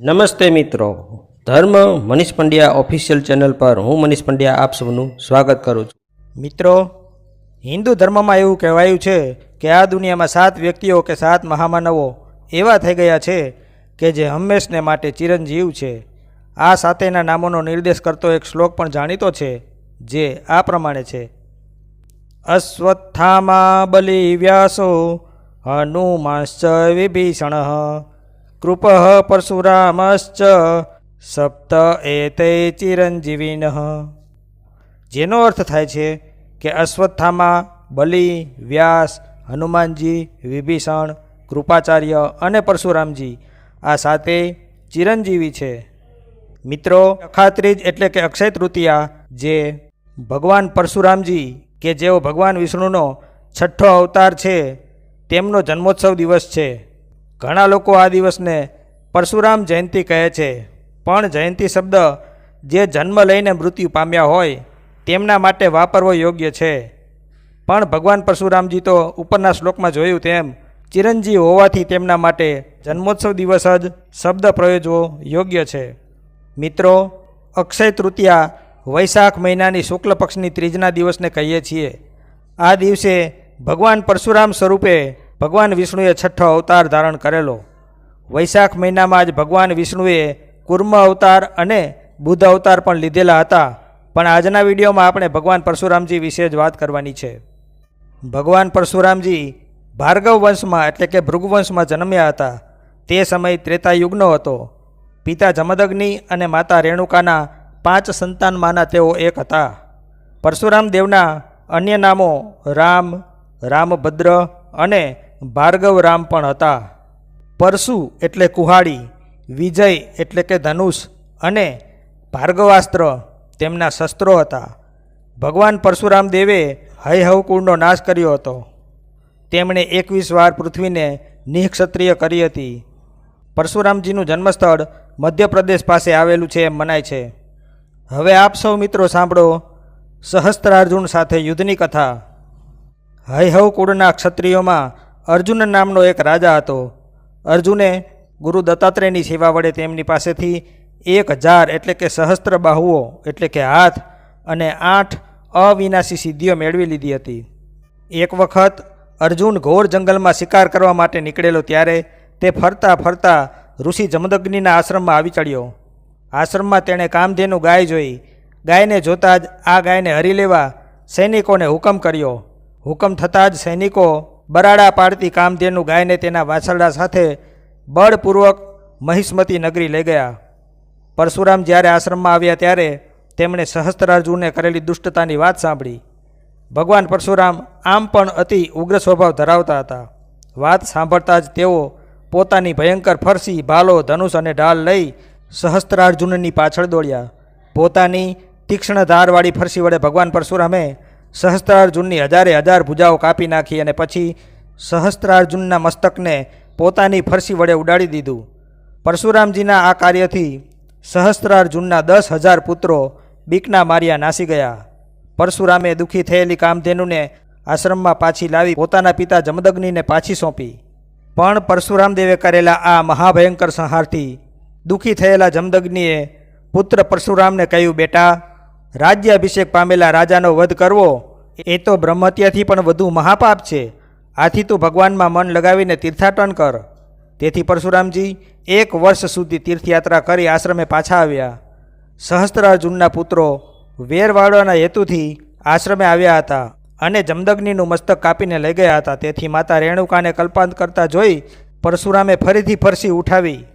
નમસ્તે મિત્રો. ધર્મ મનીષ પંડ્યા ઓફિશિયલ ચેનલ પર હું મનીષ પંડ્યા આપ સૌનું સ્વાગત કરું છું. મિત્રો, હિન્દુ ધર્મમાં એવું કહેવાયું છે કે આ દુનિયામાં સાત વ્યક્તિઓ કે સાત મહામાનવો એવા થઈ ગયા છે કે જે હંમેશને માટે ચિરંજીવ છે. આ સાતેના નામોનો નિર્દેશ કરતો એક શ્લોક પણ જાણીતો છે, જે આ પ્રમાણે છે. અશ્વત્થામા બલિ વ્યાસો, હનુમાશ્ચ વિભીષણ કૃપ પરશુરામશ્ચ સપ્ત એતે ચિરંજીવીન. જેનો અર્થ થાય છે કે અશ્વત્થામા, બલિ, વ્યાસ, હનુમાનજી, વિભીષણ, કૃપાચાર્ય અને પરશુરામજી આ સાતે ચિરંજીવી છે. મિત્રો, અખાત્રીજ એટલે કે અક્ષય તૃતીયા જે ભગવાન પરશુરામજી કે જેઓ ભગવાન વિષ્ણુનો છઠ્ઠો અવતાર છે, તેમનો જન્મોત્સવ દિવસ છે. ઘણા લોકો આ દિવસને પરશુરામ જયંતિ કહે છે. પણ જયંતિ શબ્દ જે જન્મ લઈને મૃત્યુ પામ્યા હોય, તેમના માટે વાપરવો યોગ્ય છે. પણ ભગવાન પરશુરામજી તો ઉપરના શ્લોકમાં જોયું તેમ, ચિરંજીવ હોવાથી તેમના માટે જન્મોત્સવ દિવસ જ શબ્દ પ્રયોજવો યોગ્ય છે. મિત્રો, અક્ષય તૃતીયા વૈશાખ મહિનાની શુક્લ પક્ષની ત્રીજના દિવસને કહીએ છીએ. આ દિવસે ભગવાન પરશુરામ સ્વરૂપે ભગવાન વિષ્ણુએ છઠ્ઠો અવતાર ધારણ કરેલો. વૈશાખ મહિનામાં જ ભગવાન વિષ્ણુએ કુર્મ અવતાર અને બુદ્ધ અવતાર પણ લીધેલા હતા. પણ આજના વિડીયોમાં આપણે ભગવાન પરશુરામજી વિશે જ વાત કરવાની છે. ભગવાન પરશુરામજી ભાર્ગવ વંશમાં એટલે કે ભૃગુવંશમાં જન્મ્યા હતા. તે સમય ત્રેતાયુગનો હતો. પિતા જમદગ્નિ અને માતા રેણુકાના પાંચ સંતાનમાંના તેઓ એક હતા. પરશુરામ દેવના અન્ય નામો રામ, રામભદ્ર અને ભાર્ગવ રામ પણ હતા. પરશુ એટલે કુહાડી, વિજય એટલે કે ધનુષ અને ભાર્ગવાસ્ત્ર તેમના શસ્ત્રો હતા. ભગવાન પરશુરામ દેવે હયહવકુળનો નાશ કર્યો હતો. તેમણે એકવીસ વાર પૃથ્વીને નિઃક્ષત્રિય કરી હતી. પરશુરામજીનું જન્મસ્થળ મધ્યપ્રદેશ પાસે આવેલું છે એમ મનાય છે. હવે આપ સૌ મિત્રો સાંભળો સહસ્ત્રાર્જુન સાથે યુદ્ધની કથા. હૈહવ કુળના ક્ષત્રિયોમાં અર્જુન નામનો એક રાજા હતો. અર્જુને ગુરુ દત્તાત્રેયની સેવા વડે તેમની પાસેથી એક હજાર એટલે કે સહસ્ત્ર બાહુઓ એટલે કે હાથ અને આઠ અવિનાશી સિદ્ધિઓ મેળવી લીધી હતી. એક વખત અર્જુન ઘોર જંગલમાં શિકાર કરવા માટે નીકળેલો ત્યારે તે ફરતા ફરતા ઋષિ જમદગ્નિના આશ્રમમાં આવી ચડ્યો. આશ્રમમાં તેણે કામધેનુ ગાય જોઈ. ગાયને જોતાં જ આ ગાયને હરી લેવા સૈનિકોને હુકમ કર્યો. હુકમ થતાં જ સૈનિકો બરાડા પાડતી કામધેનુ ગાયને તેના વાછરડા સાથે બળપૂર્વક મહિષ્મતી નગરી લઈ ગયા. પરશુરામ જ્યારે આશ્રમમાં આવ્યા ત્યારે તેમણે સહસ્ત્રાર્જુને કરેલી દુષ્ટતાની વાત સાંભળી. ભગવાન પરશુરામ આમ પણ અતિ ઉગ્ર સ્વભાવ ધરાવતા હતા. વાત સાંભળતા જ તેઓ પોતાની ભયંકર ફરસી, ભાલો, ધનુષ અને ઢાલ લઈ સહસ્ત્રાર્જુનની પાછળ દોડ્યા. પોતાની તીક્ષ્ણ ધારવાળી ફરસી વડે ભગવાન પરશુરામે સહસ્ત્રાર્જુનની હજારે હજાર ભુજાઓ કાપી નાખી અને પછી સહસ્ત્રાર્જુનના મસ્તકને પોતાની ફરસી વડે ઉડાડી દીધું. પરશુરામજીના આ કાર્યથી સહસ્ત્રાર્જુનના દસ હજાર પુત્રો બીકના માર્યા નાસી ગયા. પરશુરામે દુઃખી થયેલી કામધેનુને આશ્રમમાં પાછી લાવી પોતાના પિતા જમદગ્નિને પાછી સોંપી. પણ પરશુરામદેવે કરેલા આ મહાભયંકર સંહારથી દુઃખી થયેલા જમદગ્નિએ પુત્ર પરશુરામને કહ્યું, બેટા, રાજ્યાભિષેક પામેલા રાજાનો વધ કરવો એ તો બ્રહ્મત્યાથી પણ વધુ મહાપાપ છે. આથી તું ભગવાનમાં મન લગાવીને તીર્થાટન કર. તેથી પરશુરામજી એક વર્ષ સુધી તીર્થયાત્રા કરી આશ્રમે પાછા આવ્યા. સહસ્ત્રાર્જુનના પુત્રો વેરવાળવાના હેતુથી આશ્રમે આવ્યા હતા અને જમદગ્નિનું મસ્તક કાપીને લઈ ગયા હતા. તેથી માતા રેણુકાને કલ્પાંત કરતા જોઈ પરશુરામે ફરીથી ફરસી ઉઠાવી.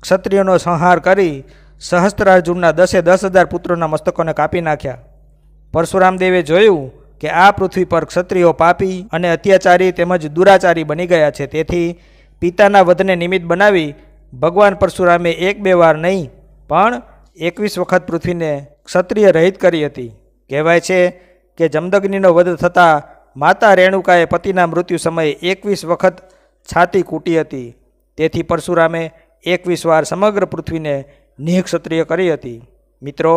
ક્ષત્રિયોનો સંહાર કરી સહસ્ત્રાર્જુનના દસે દસ હજાર પુત્રોના મસ્તકોને કાપી નાખ્યા. પરશુરામદેવે જોયું કે આ પૃથ્વી પર ક્ષત્રિયો પાપી અને અત્યાચારી તેમજ દુરાચારી બની ગયા છે. તેથી પિતાના વધને નિમિત્ત બનાવી ભગવાન પરશુરામે એક બે વાર નહીં, પણ એકવીસ વખત પૃથ્વીને ક્ષત્રિય રહિત કરી હતી. કહેવાય છે કે જમદગ્નિનો વધ થતાં માતા રેણુકાએ પતિના મૃત્યુ સમયે એકવીસ વખત છાતી કૂટી હતી. તેથી પરશુરામે એકવીસ વાર સમગ્ર પૃથ્વીને નિઃક્ષત્રિય કરી હતી. મિત્રો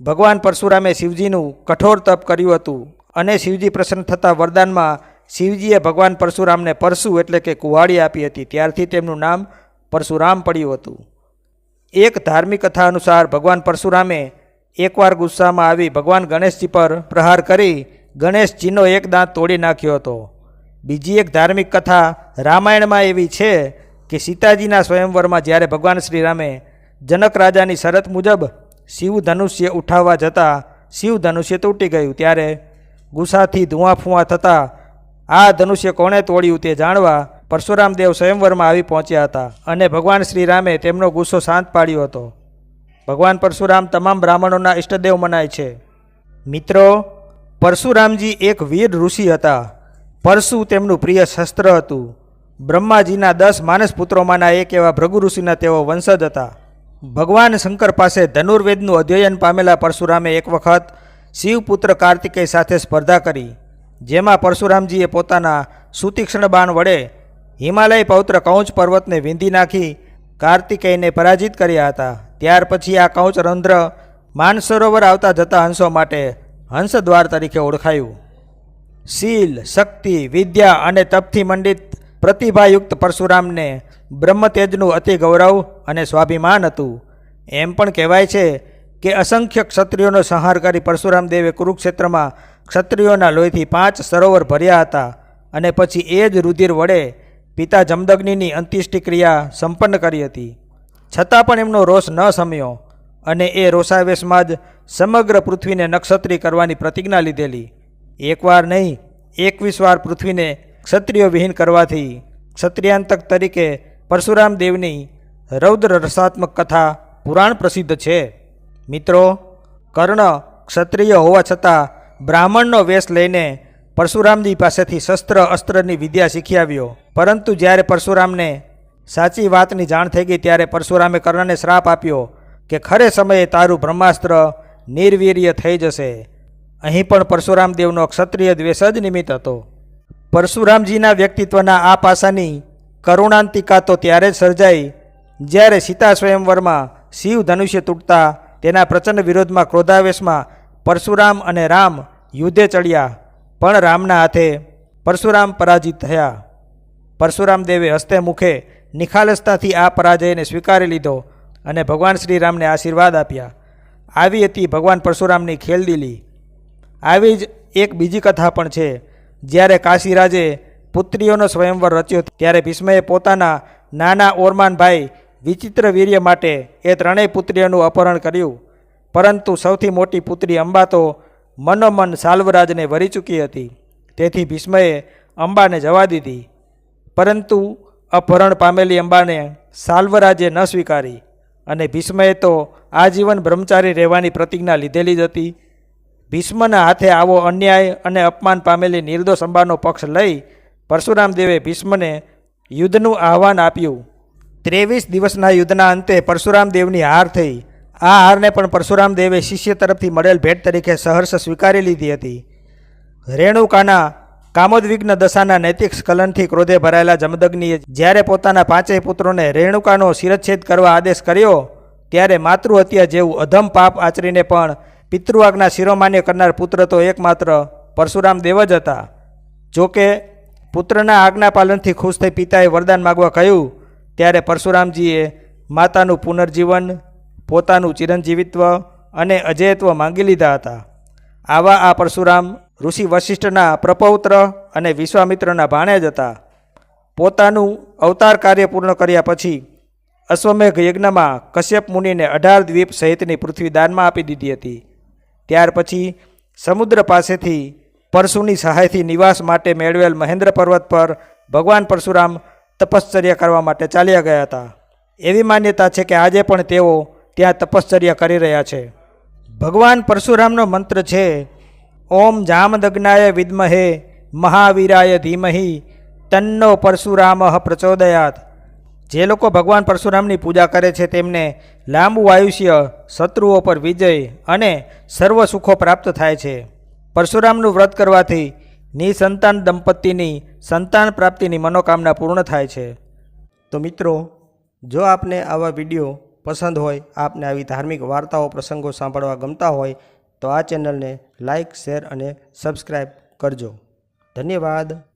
ભગવાન પરશુરામે શિવજીનું કઠોર તપ કર્યું હતું અને શિવજી પ્રસન્ન થતાં વરદાનમાં શિવજીએ ભગવાન પરશુરામને પરશુ એટલે કે કુહાડી આપી હતી. ત્યારથી તેમનું નામ પરશુરામ પડ્યું હતું. એક ધાર્મિક કથા અનુસાર ભગવાન પરશુરામે એકવાર ગુસ્સામાં આવી ભગવાન ગણેશજી પર પ્રહાર કરી ગણેશજીનો એક દાંત તોડી નાખ્યો હતો. બીજી એક ધાર્મિક કથા રામાયણમાં એવી છે કે સીતાજીના સ્વયંવરમાં જ્યારે ભગવાન શ્રીરામે જનક રાજાની શરત મુજબ શિવ ધનુષ્ય ઉઠાવવા જતાં શિવ ધનુષ્ય તૂટી ગયું. ત્યારે ગુસ્સાથી ધુઆં ફુઆં થતાં આ ધનુષ્ય કોણે તોડ્યું તે જાણવા પરશુરામ દેવ સ્વયંવરમાં આવી પહોંચ્યા હતા અને ભગવાન શ્રીરામે તેમનો ગુસ્સો શાંત પાડ્યો હતો. ભગવાન પરશુરામ તમામ બ્રાહ્મણોના ઈષ્ટદેવ મનાય છે. મિત્રો, પરશુરામજી એક વીર ઋષિ હતા. પરશુ તેમનું પ્રિય શસ્ત્ર હતું. બ્રહ્માજીના દસ માનસ પુત્રોમાંના એક એવા ભૃગુ ઋષિના તેઓ વંશજ હતા. ભગવાન શંકર પાસે ધનુર્વેદનું અધ્યયન પામેલા પરશુરામે એક વખત શિવપુત્ર કાર્તિકેય સાથે સ્પર્ધા કરી, જેમાં પરશુરામજીએ પોતાના સુતીક્ષ્ણ બાણ વડે હિમાલય પૌત્ર કૌંચ પર્વતને વીંધી નાખી કાર્તિકેયને પરાજિત કર્યા હતા. ત્યાર પછી આ કૌંચ રંધ્ર માનસરોવર આવતા જતા હંસો માટે હંસદ્વાર તરીકે ઓળખાયું. શીલ, શક્તિ, વિદ્યા અને તપથી મંડિત પ્રતિભાયુક્ત પરશુરામને બ્રહ્મતેજનું અતિ ગૌરવ અને સ્વાભિમાન હતું. એમ પણ કહેવાય છે કે અસંખ્ય ક્ષત્રિયોનો સંહાર કરી પરશુરામ દેવે કુરુક્ષેત્રમાં ક્ષત્રિયોના લોહીથી પાંચ સરોવર ભર્યા હતા અને પછી એ જ રુધિર વડે પિતા જમદગ્નિની અંત્યેષ્ટિ ક્રિયા સંપન્ન કરી હતી. છતાં પણ એમનો રોષ ન સમ્યો અને એ રોષાવેશમાં જ સમગ્ર પૃથ્વીને નક્ષત્રી કરવાની પ્રતિજ્ઞા લીધેલી. એકવાર નહીં, એકવીસ વાર પૃથ્વીને ક્ષત્રિય વિહીન કરવાથી ક્ષત્રિયાંતક તરીકે પરશુરામ દેવની રૌદ્ર રસાત્મક કથા પુરાણ પ્રસિદ્ધ છે. મિત્રો, કર્ણ ક્ષત્રિય હોવા છતાં બ્રાહ્મણનો વેશ લઈને પરશુરામજી પાસેથી શસ્ત્ર અસ્ત્રની વિદ્યા શીખી આવ્યો. પરંતુ જ્યારે પરશુરામને સાચી વાતની જાણ થઈ ગઈ ત્યારે પરશુરામે કર્ણને શ્રાપ આપ્યો કે ખરે સમયે તારું બ્રહ્માસ્ત્ર નિર્વીર્ય થઈ જશે. અહીં પણ પરશુરામ દેવનો ક્ષત્રિય દ્વેષ જ નિમિત્ત હતો. પરશુરામજીના વ્યક્તિત્વના આ પાસાની કરુણાંતિકા તો ત્યારે જ સર્જાઈ, જ્યારે સીતા સ્વયંવરમાં શિવ ધનુષ્ય તૂટતા તેના પ્રચંડ વિરોધમાં ક્રોધાવેશમાં પરશુરામ અને રામ યુદ્ધે ચડ્યા, પણ રામના હાથે પરશુરામ પરાજિત થયા. પરશુરામ દેવે હસ્તે મુખે નિખાલસતાથી આ પરાજયને સ્વીકારી લીધો અને ભગવાન શ્રીરામને આશીર્વાદ આપ્યા. આવી હતી ભગવાન પરશુરામની ખેલદીલી. આવી જ એક બીજી કથા પણ છે. જ્યારે કાશીરાજે પુત્રીઓનો સ્વયંવર રચ્યો, ત્યારે ભીષ્મએ પોતાના નાના ઓરમાન ભાઈ વિચિત્ર વીર્ય માટે એ ત્રણેય પુત્રીઓનું અપહરણ કર્યું. પરંતુ સૌથી મોટી પુત્રી અંબા તો મનોમન સાલ્વરાજને વરી ચૂકી હતી. તેથી ભીષ્મએ અંબાને જવા દીધી. પરંતુ અપહરણ પામેલી અંબાને સાલ્વરાજે ન સ્વીકારી અને ભીષ્મએ તો આજીવન બ્રહ્મચારી રહેવાની પ્રતિજ્ઞા લીધેલી જ હતી. ભીષ્મના હાથે આવો અન્યાય અને અપમાન પામેલી નિર્દોષ અંબાનો પક્ષ લઈ પરશુરામ દેવે ભીષ્મને યુદ્ધનું આહવાન આપ્યું. ત્રેવીસ દિવસના યુદ્ધના અંતે પરશુરામ દેવની હાર થઈ. આ હારને પણ પરશુરામ દેવે શિષ્ય તરફથી મળેલ ભેટ તરીકે સહર્ષ સ્વીકારી લીધી હતી. રેણુકાના કામોદ્વિગ્ન દશાના નૈતિક સ્ખલનથી ક્રોધે ભરાયેલા જમદગ્નિએ જ્યારે પોતાના પાંચેય પુત્રોને રેણુકાનો શિરચ્છેદ કરવા આદેશ કર્યો, ત્યારે માતૃહત્યા જેવું અધમ પાપ આચરીને પણ પિતૃઆજ્ઞા શિરોમાન્ય કરનાર પુત્ર તો એકમાત્ર પરશુરામ દેવ જ હતા. જોકે પુત્રના આજ્ઞા પાલનથી ખુશ થઈ પિતાએ વરદાન માગવા કહ્યું, ત્યારે પરશુરામજીએ માતાનું પુનર્જીવન, પોતાનું ચિરંજીવિત્વ અને અજેયત્વ માંગી લીધા હતા. આવા આ પરશુરામ ઋષિ વશિષ્ઠના પ્રપૌત્ર અને વિશ્વામિત્રના ભાણેજ હતા. પોતાનું અવતાર કાર્ય પૂર્ણ કર્યા પછી અશ્વમેઘ યજ્ઞમાં કશ્યપ મુનિને અઢાર દ્વીપ સહિતની પૃથ્વી દાનમાં આપી દીધી હતી. ત્યાર પછી સમુદ્ર પાસેથી પરશુની સહાયથી નિવાસ માટે મેળવેલ મહેન્દ્ર પર્વત પર ભગવાન પરશુરામ તપશ્ચર્યા કરવા માટે ચાલ્યા ગયા હતા. એવી માન્યતા છે કે આજે પણ તેઓ ત્યાં તપશ્ચર્યા કરી રહ્યા છે. ભગવાન પરશુરામનો મંત્ર છે, ઓમ જામદગ્નાય વિદ્મહે મહાવીરાય ધીમહી તન્નો પરશુરામ પ્રચોદયાત. જે લોકો ભગવાન પરશુરામની પૂજા કરે છે તેમને લાંબુ આયુષ્ય શત્રુઓ પર વિજય અને સર્વ સુખો પ્રાપ્ત થાય છે. પરશુરામનું વ્રત કરવાથી નિસંતાન દંપતીની સંતાન પ્રાપ્તિની મનોકામના પૂર્ણ થાય છે. તો મિત્રો, જો આપને આવા વીડિયો પસંદ હોય, આપને આવી ધાર્મિક વાર્તાઓ, પ્રસંગો સાંભળવા ગમતા હોય, તો આ ચેનલને લાઇક શેર અને સબસ્ક્રાઈબ કરજો. ધન્યવાદ.